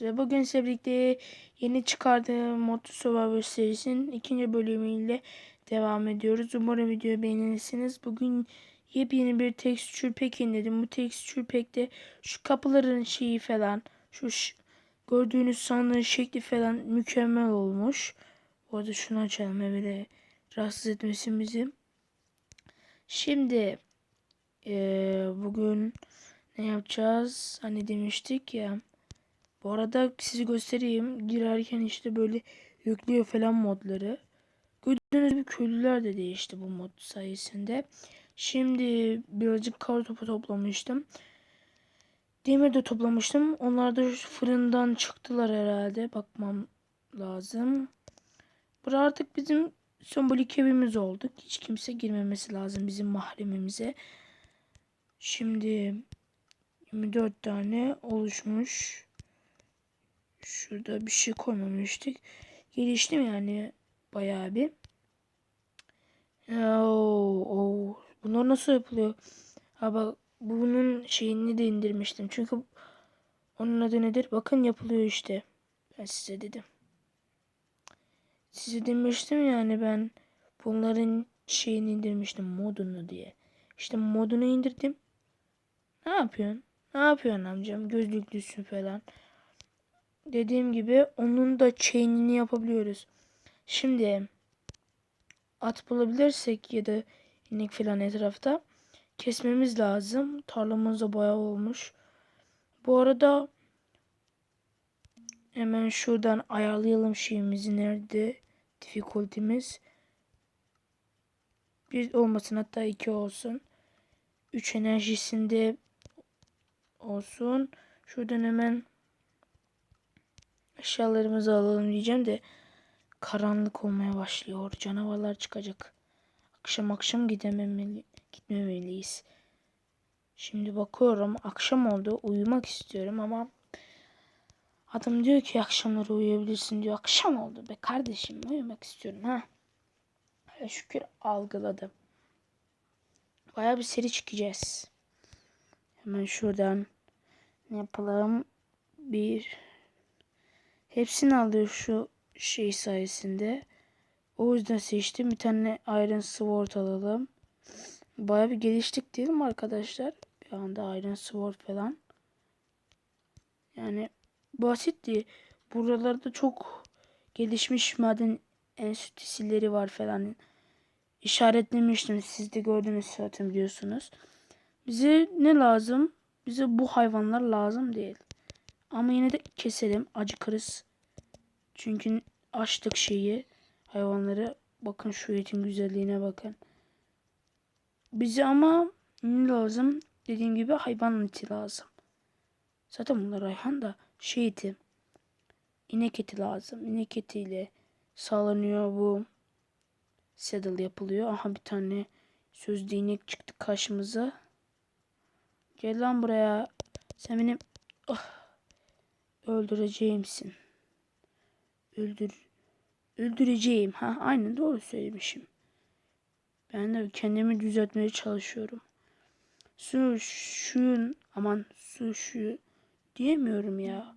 Ve bugün size birlikte yeni çıkardığım Mod Survivor serisinin ikinci bölümüyle devam ediyoruz. Umarım videoyu beğenirsiniz. Bugün yepyeni bir texture pack indirdim. Bu texture pack'te şu kapıların şeyi falan, şu gördüğünüz sandığın şekli falan mükemmel olmuş. Bu arada şunu açalım böyle rahatsız etmesin bizi. Şimdi eee, bugün ne yapacağız? Hani demiştik ya. Bu arada sizi göstereyim. Girerken işte böyle yüklüyor falan modları. Gördüğünüz gibi köylüler de değişti bu mod sayesinde. Şimdi birazcık kar topu toplamıştım. Demir de toplamıştım. Onlar da fırından çıktılar herhalde. Bakmam lazım. Burası artık bizim sembolik evimiz oldu. Hiç kimse girmemesi lazım bizim mahremimize. Şimdi 24 tane oluşmuş. Şurada bir şey koymamıştık. Geliştim yani bayağı bir. Oo, oo. Bunlar nasıl yapılıyor? Ha bak bunun şeyini de indirmiştim. Çünkü onun adı nedir? Bakın yapılıyor işte. Ben size dedim. Size demiştim yani ben bunların şeyini indirmiştim modunu diye. İşte modunu indirdim. Ne yapıyorsun? Ne yapıyorsun amcam? Gözlüklüsün falan. Dediğim gibi onun da chain'ini yapabiliyoruz. Şimdi at bulabilirsek ya da inek falan etrafta kesmemiz lazım. Tarlamız da bayağı olmuş. Bu arada hemen şuradan ayarlayalım şeyimizi nerede difficulty'miz. Bir olmasın hatta iki olsun. Üç enerjisinde olsun. Şuradan hemen eşyalarımızı alalım diyeceğim de karanlık olmaya başlıyor. Canavarlar çıkacak. Akşam akşam gidememeli, gitmemeliyiz. Şimdi bakıyorum akşam oldu uyumak istiyorum ama adam diyor ki akşamları uyuyabilirsin diyor. Akşam oldu be kardeşim uyumak istiyorum ha. Hele şükür algıladım. Baya bir seri çıkacağız. Hemen şuradan ne yapalım? Bir hepsini alıyor şu şey sayesinde. O yüzden seçtim. Bir tane Iron Sword alalım. Baya bir geliştik değil mi arkadaşlar? Bir anda Iron Sword falan. Yani basitti. Buralarda çok gelişmiş maden enstitüleri var falan. İşaretlemiştim. Siz de gördünüz zaten biliyorsunuz. Bize ne lazım? Bize bu hayvanlar lazım değil. Ama yine de keselim. Acıkırız. Çünkü açtık şeyi. Hayvanları. Bakın şu etin güzelliğine bakın. Bize ama ne lazım? Dediğim gibi hayvan eti lazım. Zaten bunlar hayvan da şey eti. İnek eti lazım. İnek etiyle sağlanıyor bu saddle yapılıyor. Aha bir tane sözde inek çıktı karşımıza. Gel lan buraya. Sen benim oh, öldüreceğimsin. Öldür öldüreceğim. Ha aynen doğru söylemişim. Ben de kendimi düzeltmeye çalışıyorum. Su şuyun aman su şu diyemiyorum ya.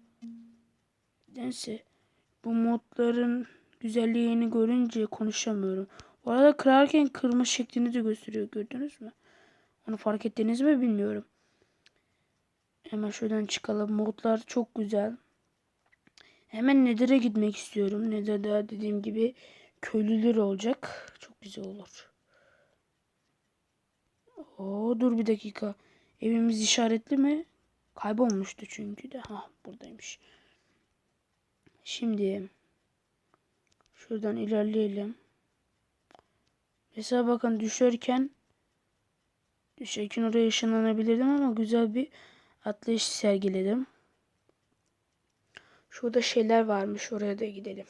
Nedense bu modların güzelliğini görünce konuşamıyorum. Bu arada kırarken kırma şeklini de gösteriyor gördünüz mü? Onu fark ettiniz mi bilmiyorum. Hemen şuradan çıkalım. Modlar çok güzel. Hemen Nether'e gitmek istiyorum. Nether'da dediğim gibi köylüler olacak. Çok güzel olur. Oo, dur bir dakika. Evimiz işaretli mi? Kaybolmuştu çünkü de. Ha buradaymış. Şimdi şuradan ilerleyelim. Mesela bakın düşerken düşerken oraya ışınlanabilirdim ama güzel bir atlayış sergiledim. Şurada şeyler varmış. Oraya da gidelim.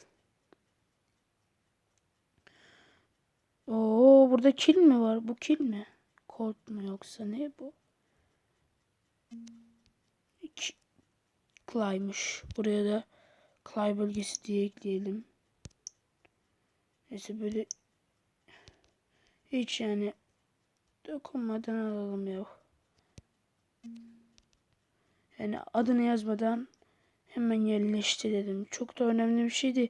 Oo burada kil mi var? Bu kil mi? Colt mu yoksa ne bu? K Clay'mış. Buraya da Clay bölgesi diye ekleyelim. Neyse böyle hiç yani dokunmadan alalım ya. Yani adını yazmadan Hemen yerleştirelim. Çok da önemli bir şeydi.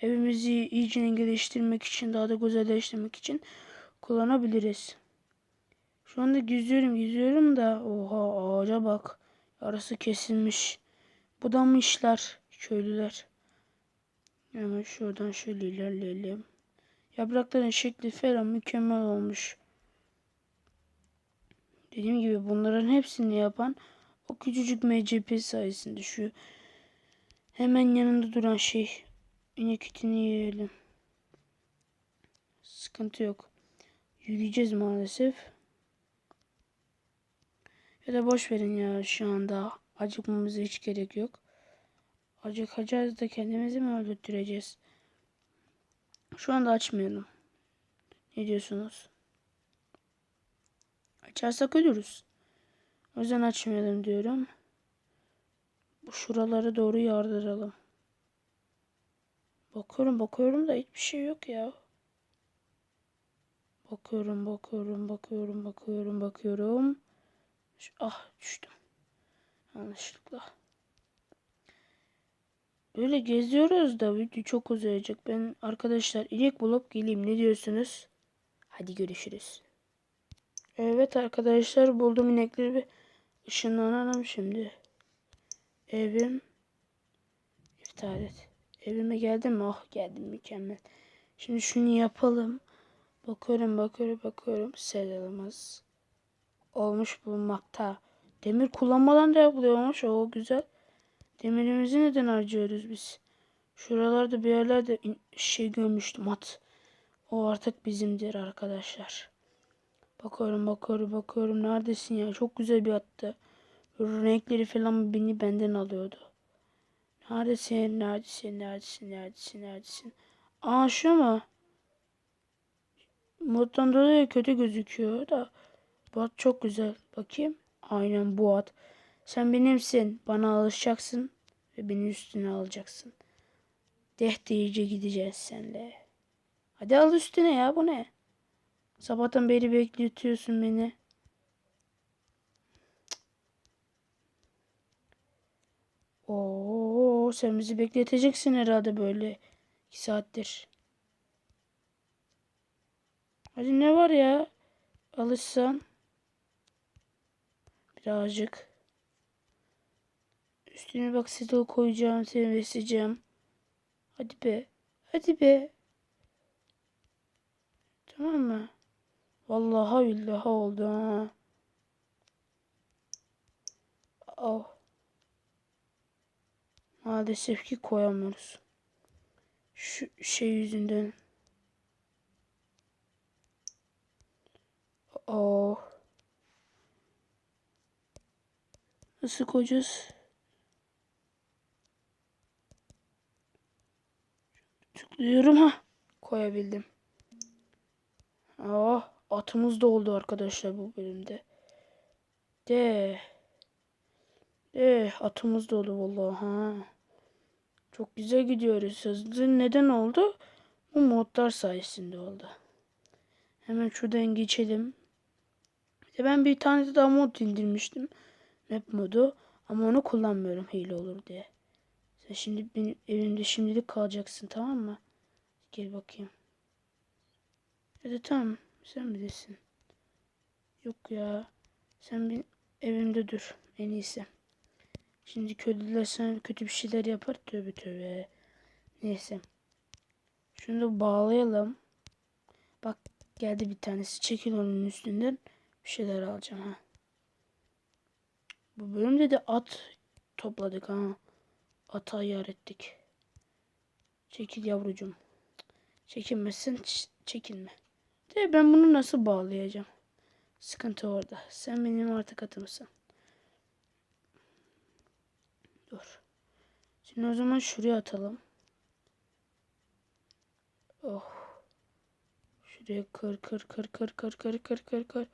Evimizi iyice geliştirmek için, daha da güzelleştirmek için kullanabiliriz. Şu anda geziyorum, geziyorum da oha ağaca bak. Arası kesilmiş. Bu da mı işler köylüler? Hemen şuradan şöyle ilerleyelim. Yaprakların şekli falan mükemmel olmuş. Dediğim gibi bunların hepsini yapan o küçücük MCP sayesinde şu hemen yanında duran şey inek etini yiyelim. Sıkıntı yok. Yürüyeceğiz maalesef. Ya da boş verin ya şu anda acıkmamıza hiç gerek yok. Acıkacağız da kendimizi mi öldürteceğiz? Şu anda açmayalım. Ne diyorsunuz? Açarsak ölürüz. O yüzden açmayalım diyorum. Bu şuralara doğru yardıralım. Bakıyorum bakıyorum da hiçbir şey yok ya. Bakıyorum bakıyorum bakıyorum bakıyorum bakıyorum. Ah düştüm. Yanlışlıkla. Böyle geziyoruz da video çok uzayacak. Ben arkadaşlar inek bulup geleyim. Ne diyorsunuz? Hadi görüşürüz. Evet arkadaşlar buldum inekleri bir ışınlanalım şimdi. Evim. İptal et. Evime geldim mi? Oh geldim mükemmel. Şimdi şunu yapalım. Bakıyorum bakıyorum bakıyorum. Selamız. Olmuş bulunmakta. Demir kullanmadan da yapılıyormuş. O güzel. Demirimizi neden harcıyoruz biz? Şuralarda bir yerlerde şey görmüştüm at. O artık bizimdir arkadaşlar. Bakıyorum bakıyorum bakıyorum. Neredesin ya? Çok güzel bir attı. Renkleri falan beni benden alıyordu. Neredesin? Neredesin? Neredesin? Neredesin? Neredesin? Aa şu mu? Moddan dolayı kötü gözüküyor da. Bu at çok güzel. Bakayım. Aynen bu at. Sen benimsin. Bana alışacaksın. Ve beni üstüne alacaksın. Deh iyice gideceğiz senle. Hadi al üstüne ya bu ne? Sabahtan beri bekletiyorsun beni. Oo, sen bizi bekleteceksin herhalde böyle iki saattir. Hadi ne var ya? Alışsan. Birazcık. Üstüne bak sidil koyacağım, seni besleyeceğim. Hadi be. Hadi be. Tamam mı? Vallahi billahi oldu ha. Oh. Maalesef ki koyamıyoruz. Şu şey yüzünden. Oh. Nasıl koyacağız? Tıklıyorum ha. Koyabildim. Oh, atımız da oldu arkadaşlar bu bölümde. De. De atımız da oldu vallahi ha. Çok güzel gidiyoruz. Hızlı neden oldu? Bu modlar sayesinde oldu. Hemen şuradan geçelim. De ben bir tane daha mod indirmiştim. Map modu. Ama onu kullanmıyorum hile olur diye. Sen şimdi benim evimde şimdilik kalacaksın tamam mı? Gel bakayım. Hadi tamam. Sen bilirsin. Yok ya. Sen bir evimde dur. En iyisi. Şimdi köylüler sana kötü bir şeyler yapar. Tövbe tövbe. Neyse. Şunu da bağlayalım. Bak geldi bir tanesi. Çekil onun üstünden. Bir şeyler alacağım ha. Bu bölümde de at topladık ha. Ata ayar ettik. Çekil yavrucum. Çekinmezsen ç- çekinme. De ben bunu nasıl bağlayacağım? Sıkıntı orada. Sen benim artık atımsın. Dur. Şimdi o zaman şuraya atalım. Oh. Şuraya kır kır kır kır kır kır kır kır kır.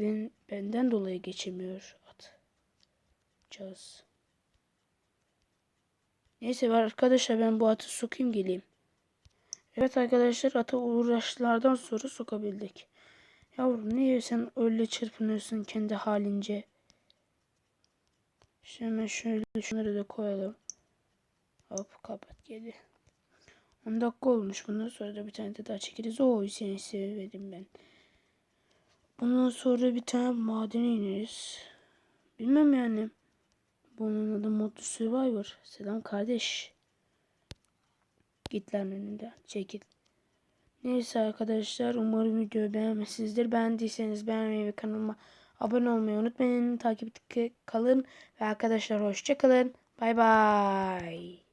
Ben, benden dolayı geçemiyor at. Caz. Neyse arkadaşlar ben bu atı sokayım geleyim. Evet arkadaşlar ata uğraşlardan sonra sokabildik. Yavrum niye sen öyle çırpınıyorsun kendi halince? Şimdi şöyle şunları da koyalım. Hop kapat geri. 10 dakika olmuş. Bundan sonra da bir tane de daha çekeriz. Oo seni severim ben. Bundan sonra bir tane madene ineriz. Bilmem yani. Bunun adı Modlu Survivor. Selam kardeş. Git lan önünden. Çekil. Neyse arkadaşlar umarım videoyu beğenmişsinizdir. Beğendiyseniz beğenmeyi ve kanalıma abone olmayı unutmayın. Takipte kalın ve arkadaşlar hoşça kalın. Bay bay.